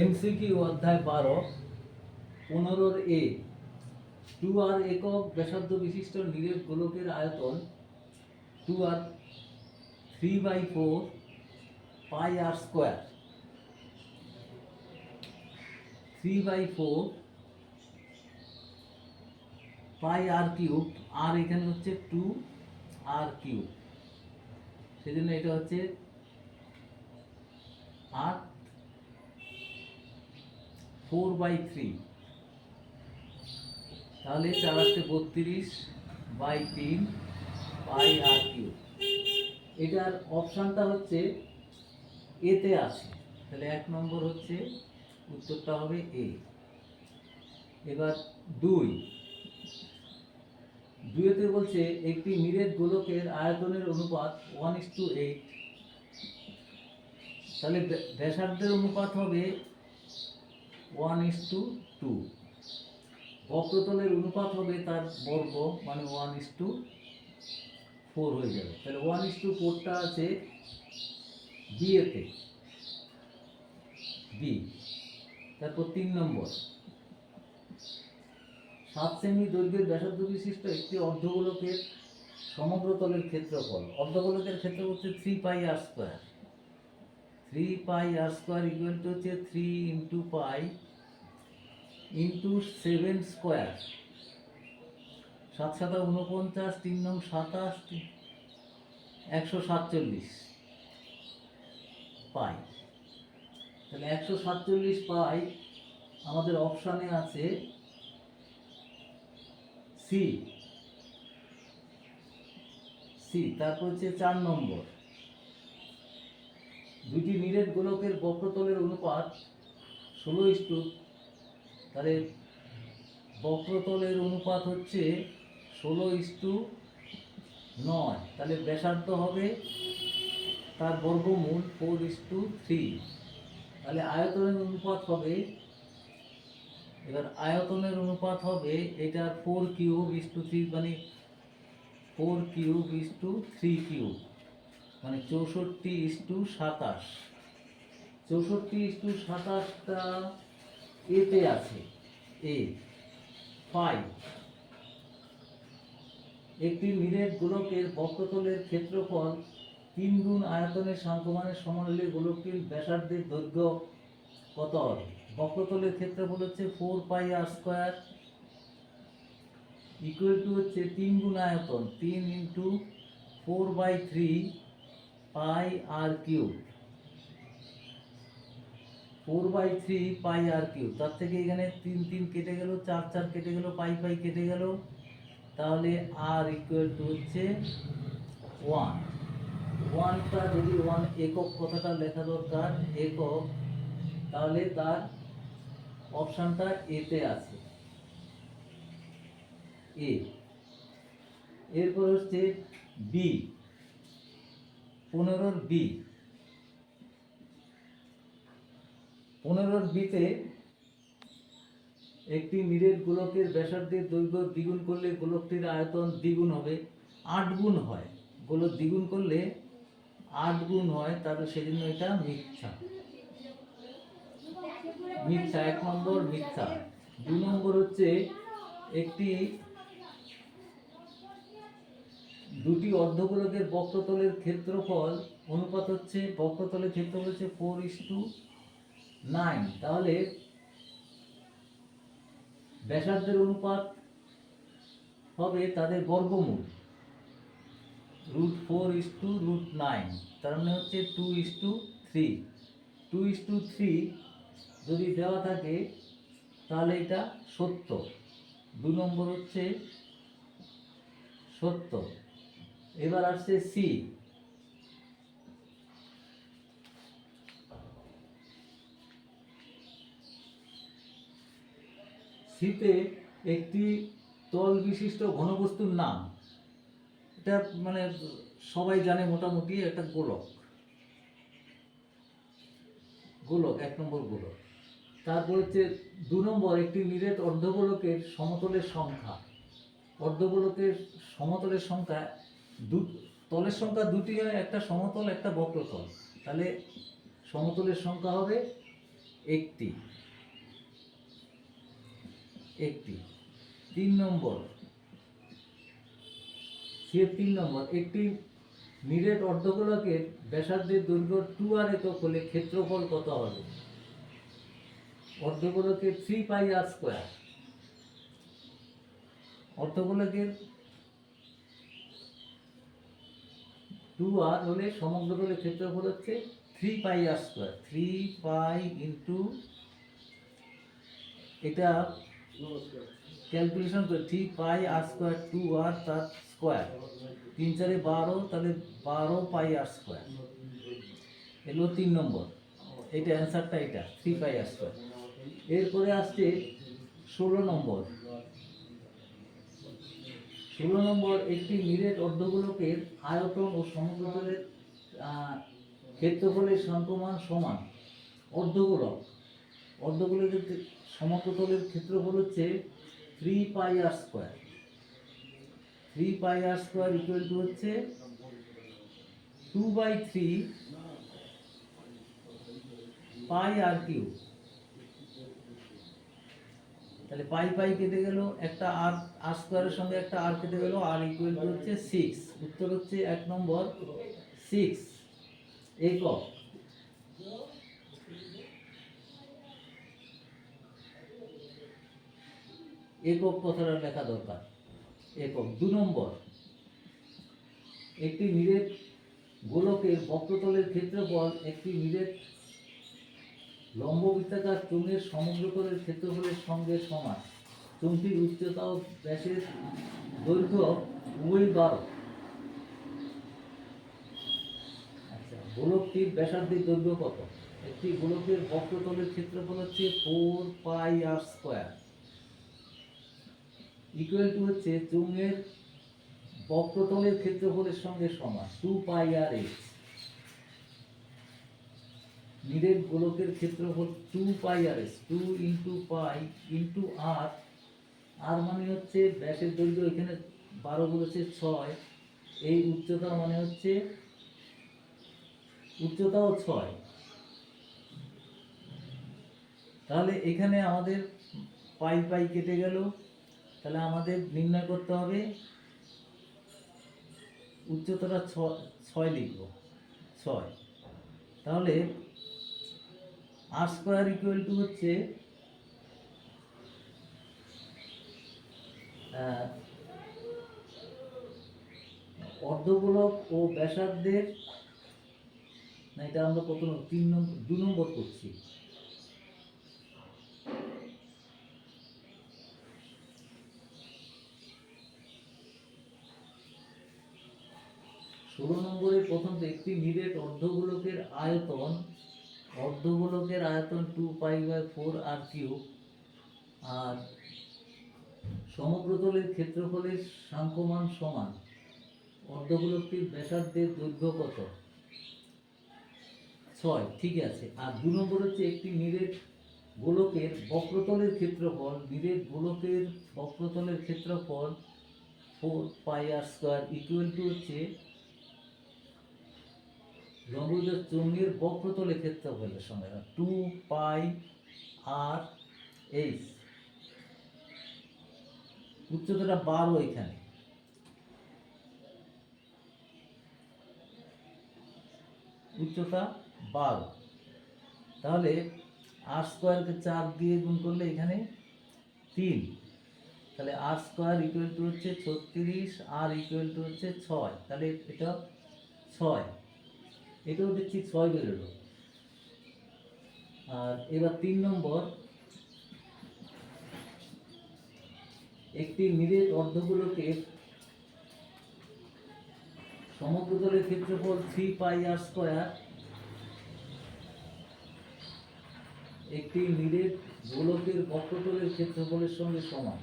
MCQ অধ্যায় বারো, পনেরোর এ। টু আর একক ব্যাসার্ধ বিশিষ্ট নিরেট গোলকের আয়তন two R three by four pi R square three by four pi R cube R এখানে হচ্ছে টু আর কিউব সেজন্য এটা হচ্ছে আট ফোর বাই থ্রি। তাহলে চার আসতে বত্রিশ বাই তিন বাই আর কিউ এটার অপশানটা হচ্ছে এতে আছে। তাহলে এক নম্বর হচ্ছে উত্তরটা হবে এ। এবার দুই। দুইতে বলছে একটি নিরেট গোলকের আয়তনের অনুপাত ওয়ান ইস টু এইট। তাহলে ব্য- ব্যাসার্ধের অনুপাত হবে ওয়ান ইস টু টু। বক্রতলের অনুপাত হবে তার বর্গ মানে ওয়ান ইস টু ফোর হয়ে যাবে। তাহলে ওয়ান ইস টু ফোরটা আছে বি বিয়েতে বি। তারপর তিন নম্বর। সাত সেমি দৈর্ঘ্যের ব্যাসার্ধ বিশিষ্ট একটি অর্ধগোলকের সমগ্র তলের ক্ষেত্রফল। অর্ধগোলকের ক্ষেত্র হচ্ছে three pi R square three pi R square equal to হচ্ছে three into pi into seven square সাত সাতা উনপঞ্চাশ তিন নং সাতাশ, একশো সাতচল্লিশ পাই তাহলে একশো সাতচল্লিশ পাই আমাদের অপশানে আছে সি সি তারপর হচ্ছে চার নম্বর। দুটি নিরেট গোলকের বক্রতলের অনুপাত ষোলো ইস্টু তাহলে বক্রতলের অনুপাত হচ্ছে ষোলো ইস্টু নয়। তাহলে ব্যাসার্ধ হবে তার বর্গমূল ফোর ইস্টু থ্রি। তাহলে আয়তনের অনুপাত হবে, এবার আয়তনের অনুপাত হবে এটা four cube is to three মানে four cube is to three cube মানে চৌষট্টি ইস টু সাতাশ। চৌষট্টি টু সাতাশটা এতে আছে। এ ফাইভ একটি নিরেট গোলকের বক্রতলের ক্ষেত্রফল তিন গুণ আয়তনের সাংখ্যমানের সমান হলে গোলকটির ব্যাসার্ধের দৈর্ঘ্য কত? হবে বক্রতলের ক্ষেত্রফল হচ্ছে four pi R square equal to হচ্ছে তিন গুণ আয়তন, তিন into four by three pi R cube four by three pi R cube তার থেকে এখানে তিন তিন কেটে গেল, চার চার কেটে গেল পাই পাই কেটে গেল। তাহলে আর ইকুয়াল টু হচ্ছে ওয়ান ওয়ানটা যদি ওয়ান একক কথাটা লেখা দরকার, একক, তাহলে তার অপশানটা এতে আছে। এ এরপর হচ্ছে বি পনেরোর বি পনেরোর বিতে একটি নিরেট গোলকের ব্যাসার্ধের দৈর্ঘ্য দ্বিগুণ করলে গোলকটির আয়তন দ্বিগুণ হবে, আট গুণ হয়। গোলক দ্বিগুণ করলে আট গুণ হয় তাহলে সেজন্য এটা মিথ্যা। মিথ্যা, এক নম্বর মিথ্যা। দুই নম্বর হচ্ছে একটি দুটি অর্ধগোলকের বক্রতলের ক্ষেত্রফল, অনুপাত হচ্ছে বক্রতলের ক্ষেত্রফল হচ্ছে ফোর ইস টু নাইন। তাহলে ব্যাসার্ধের অনুপাত হবে তাদের বর্গমূল। Root four is to root nine. তার মানে হচ্ছে two is to three. Two is to three যদি দেওয়া থাকে, তাহলে এটা সত্য দু নম্বর হচ্ছে সত্য এবার আসছে সি। সিতে একটি তল বিশিষ্ট ঘনবস্তুর নাম। এটা মানে সবাই জানে মোটামুটি একটা গোলক। গোলক, এক নম্বর গোলক। তারপর হচ্ছে দু নম্বর, একটি নিরেট অর্ধগোলকের সমতলের সংখ্যা। অর্ধগোলকের সমতলের সংখ্যা দু, তলের সংখ্যা দুটি হয় একটা সমতল, একটা বক্রতল। তাহলে সমতলের সংখ্যা হবে একটি। একটি। তিন নম্বর। সে তিন নম্বর। একটি নিরেট অর্ধগোলকের ব্যাসার্ধের দৈর্ঘ্য টু আর একক হলে ক্ষেত্রফল কত হবে? অর্ধগোলকের থ্রি পাই আর স্কোয়ার অর্ধগোলকের টু আর হলে সমগ্র গোলের ক্ষেত্রফল হচ্ছে three pi R square three pi into এটা ক্যালকুলেশন করে three pi R square two R তার স্কোয়ার। তিন চারে বারো, তাহলে বারো পাই আর স্কোয়ার। এগুলো তিন নম্বর। এটা অ্যান্সারটা এটা থ্রি পাই আর স্কোয়ার। এরপরে আসছে ষোলো নম্বর। ষোলো নম্বর একটি নিরেট অর্ধগোলকের আয়তন ও সমগ্রতলের ক্ষেত্রফলের সংক্রমণ সমান অর্ধগোলক। অর্ধগোলকের ক্ষে- সমগ্রতলের ক্ষেত্রফল হচ্ছে three pi R square three pi R square equal to হচ্ছে two by three pi R cube তাহলে পাই পাই কেটে গেল, একটা আর আর স্কোয়ারের সঙ্গে একটা আর কেটে গেল আর ইকুয়াল টু হচ্ছে সিক্স উত্তর হচ্ছে এক নম্বর সিক্স একক। একক কথাটা লেখা দরকার। একক, দু নম্বর। একটি নিরেট গোলকের বক্রতলের ক্ষেত্রফল একটি নিরেট লম্ব বৃত্তাকার চোঙের সমগ্রতলের ক্ষেত্রফলের সঙ্গে সমান। চোঙটির উচ্চতা ও ব্যাসের দৈর্ঘ্য উভয় বারো। আচ্ছা গোলকটির ব্যাসার্ধের দৈর্ঘ্য কত? একটি গোলকের বক্রতলের ক্ষেত্রফল হচ্ছে four pi R square equal to হচ্ছে চোঙের বক্রতলের ক্ষেত্রফলের সঙ্গে সমান টু পাই আর এক্স নিরেট গোলকের ক্ষেত্রফল two pi r s two into pi into r r মানে হচ্ছে ব্যাসের দৈর্ঘ্য এখানে বারো বলেছে ছয়, এই উচ্চতা মানে হচ্ছে উচ্চতাও ছয়। তাহলে এখানে আমাদের পাই পাই কেটে গেল। তাহলে আমাদের নির্ণয় করতে হবে, উচ্চতাটা ছয় লিখব, ছয় তাহলে আর স্কোয়ার ইকুয়াল টু হচ্ছে অর্ধগোলক ও ব্যাসার্ধের, না এটা আমরা কত? তিন নম্বর দু নম্বর করছি ষোলো নম্বরে প্রথম একটি নিরেট অর্ধগোলকের আয়তন অর্ধগোলকের আয়তন two pi by four r cube আর সমগ্রতলের ক্ষেত্রফলের সাংখ্যমান সমান অর্ধগোলকটির ব্যাসার্ধের দৈর্ঘ্য কত? ছয়, ঠিক আছে। আর দু নম্বর হচ্ছে একটি নিরেট গোলকের বক্রতলের ক্ষেত্রফল, নিরেট গোলকের বক্রতলের ক্ষেত্রফল four pi r square equal to হচ্ছে লম্বজার চঙ্গের বক্রতলের ক্ষেত্রফলের সঙ্গে টু পাই আর এইচ। উচ্চতাটা বারো এখানে। উচ্চতা বারো। তাহলে আর স্কোয়ারকে চার দিয়ে গুণ করলে এখানে তিন। তাহলে আর স্কোয়ার ইকুয়াল টু হচ্ছে ছত্রিশ, আর ইকুয়াল টু হচ্ছে ছয়। তাহলে এটা ছয়। এটাও দেখছি ছয় বেরোলো আর এবার তিন নম্বর, একটি নিরেট অর্ধগোলকের সমগ্রতলের ক্ষেত্রফল থ্রি পাই আর স্কোয়ার। একটি নিরেট গোলকের বক্রতলের ক্ষেত্রফলের সঙ্গে সমান।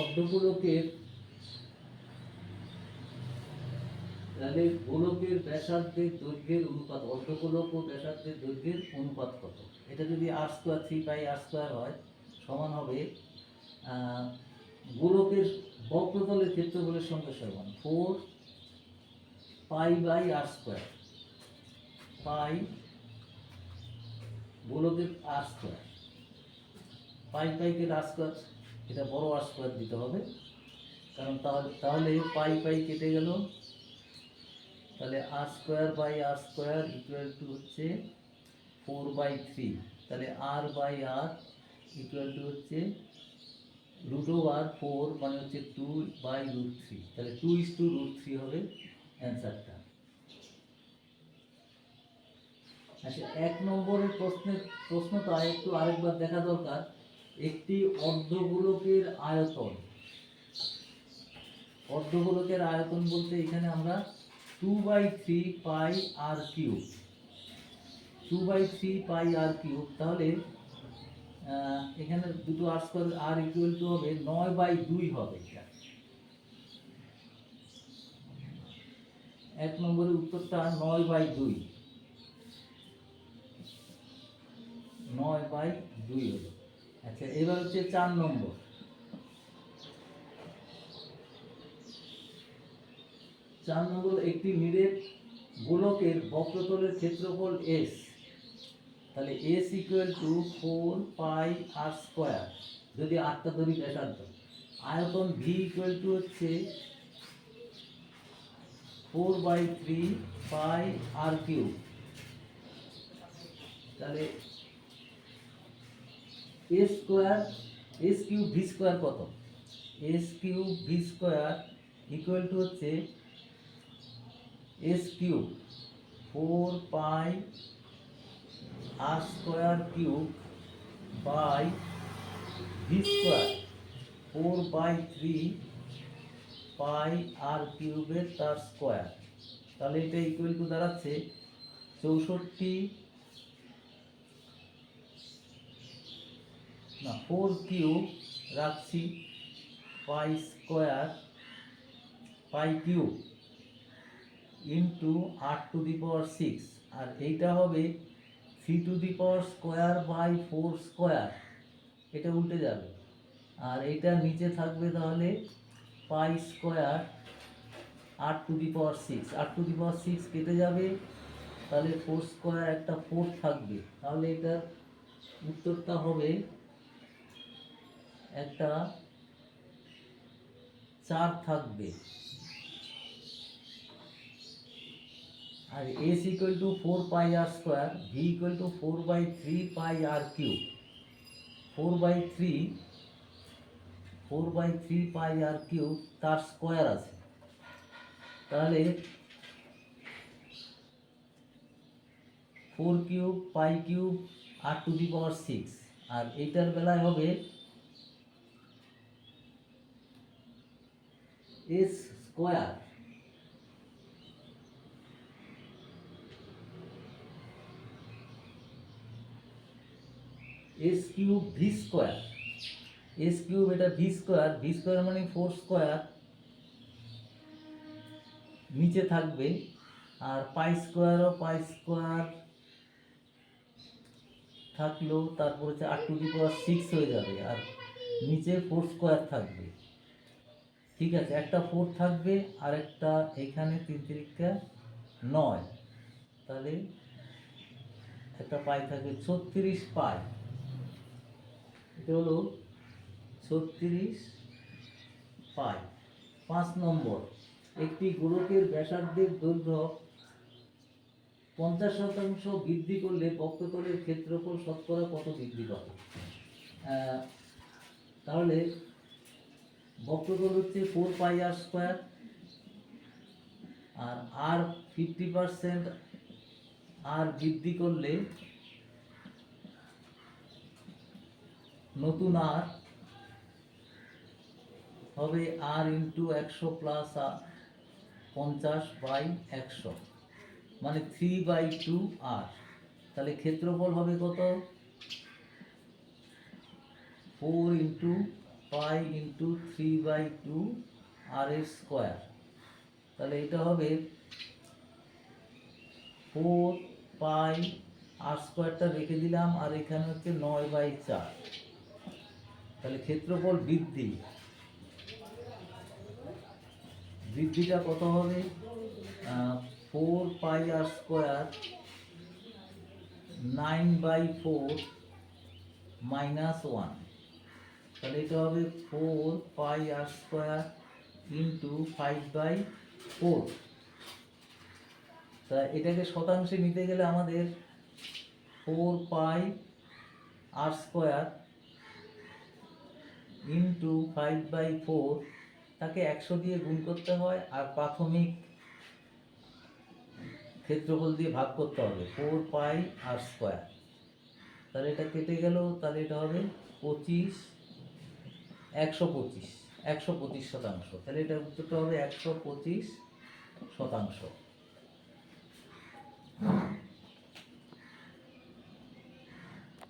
অর্ধগোলকের তাহলে গোলকের ব্যাসার্ধের দৈর্ঘ্যের অনুপাত, অর্ধগোলক ও ব্যাসার্ধের দৈর্ঘ্যের অনুপাত কত? এটা যদি r square three pi r square হয়, সমান হবে গোলকের বক্রতলের ক্ষেত্রফলের সঙ্গে সমান four pi by r square pi গোলকের আর স্কোয়ার পাই পাই কেটে আর স্কোয়ার এটা বড় আর স্কোয়ার দিতে হবে, কারণ তাহলে তাহলে পাই পাই কেটে গেল তাহলে r square by r square equal to হচ্ছে ফোর বাই থ্রি তাহলে r by r equal to হচ্ছে রুট ওভার ফোর মানে হচ্ছে টু বাই রুট থ্রি তাহলে two is two root three হবে অ্যান্সারটা আচ্ছা এক নম্বরের প্রশ্নের প্রশ্নটা একটু আরেকবার দেখা দরকার। একটি অর্ধগোলকের আয়তন অর্ধগোলকের আয়তন বলতে এখানে আমরা two by three pi r cube two by three pi r cube তাহলে এখানে দুটো r square r equal to হবে নয় বাই দুই হবে। এক নম্বরের উত্তরটা নয় বাই দুই। নয় বাই দুই হলো। আচ্ছা এবার হচ্ছে চার নম্বর। চার নম্বর একটি নিরেট গোলকের বক্রতলের ক্ষেত্রফল এস তাহলে s equal to four pi r square যদি আটটা ধরি ব্যাসার্ধ। আয়তন ভি ইকুয়াল টু হচ্ছে four by three pi r cube তাহলে a square s cube v square কত? S cube v square equal to হচ্ছে s cube four pi r square cube by v square four by three pi r কিউবের তার square তাহলে এটা equal to দাঁড়াচ্ছে চৌষট্টি, না ফোর কিউব রাখছি pi square pi cube into আট টু দি পাওয়ার সিক্স আর এইটা হবে three to the power square by four square এটা উল্টে যাবে। আর এইটা নিচে থাকবে তাহলে পাই স্কোয়ার আট টু দি পাওয়ার সিক্স আট টু দি পাওয়ার সিক্স কেটে যাবে, তাহলে ফোর স্কোয়ার একটা ফোর থাকবে। তাহলে এটার উত্তরটা হবে একটা চার থাকবে। আর s equal to four pi r square v equal to four by three pi r cube four by three four by three pi r cube তার স্কোয়ার আছে। তাহলে four cube pi cube r to the power six আর এইটার বেলায় হবে s square s cube v square s cube এটা V square V square মানে four square নিচে থাকবে। আর পাই স্কোয়ারও পাই স্কোয়ার থাকল তারপর হচ্ছে আর টু দি পাওয়ার সিক্স হয়ে যাবে, আর নিচে ফোর স্কোয়ার থাকবে। ঠিক আছে, একটা ফোর থাকবে, আর একটা এখানে তিন তিরিকা নয়। তাহলে একটা পাই থাকবে ছত্রিশ পাই হলো ছত্রিশ পাই, পাঁচ নম্বর। একটি গোলকের ব্যাসার্ধের দৈর্ঘ্য পঞ্চাশ শতাংশ বৃদ্ধি করলে বক্রতলের ক্ষেত্রফল শতকরা কত বৃদ্ধি পাবে? তাহলে বক্রতল হচ্ছে ফোর পাই আর স্কোয়ার আর আর ফিফটি পার্সেন্ট আর বৃদ্ধি করলে নতুন আর হবে আর ইন্টু একশো প্লাস পঞ্চাশ বাই একশো মানে থ্রি বাই টু আর তাহলে ক্ষেত্রফল হবে কত? Four into pi into three by two r এর স্কোয়ার তাহলে এটা হবে ফোর পাই আর স্কোয়ারটা রেখে দিলাম, আর এখানে হচ্ছে নয় বাই চার। তাহলে ক্ষেত্রফল বৃদ্ধি। বৃদ্ধিটা কত হবে? Four pi r square nine by four minus one তাহলে এটা হবে four pi r square into five by four তা এটাকে শতাংশে নিতে গেলে আমাদের four pi r square into five by four, তাকে একশো দিয়ে গুণ করতে হয় আর প্রাথমিক ক্ষেত্রফল দিয়ে ভাগ করতে হবে, ফোর পাই আর স্কোয়ার। তাহলে এটা কেটে গেল, তাহলে এটা হবে পঁচিশ, একশো পঁচিশ একশো পঁচিশ শতাংশ। তাহলে এটা উত্তরটা হবে একশো পঁচিশ শতাংশ।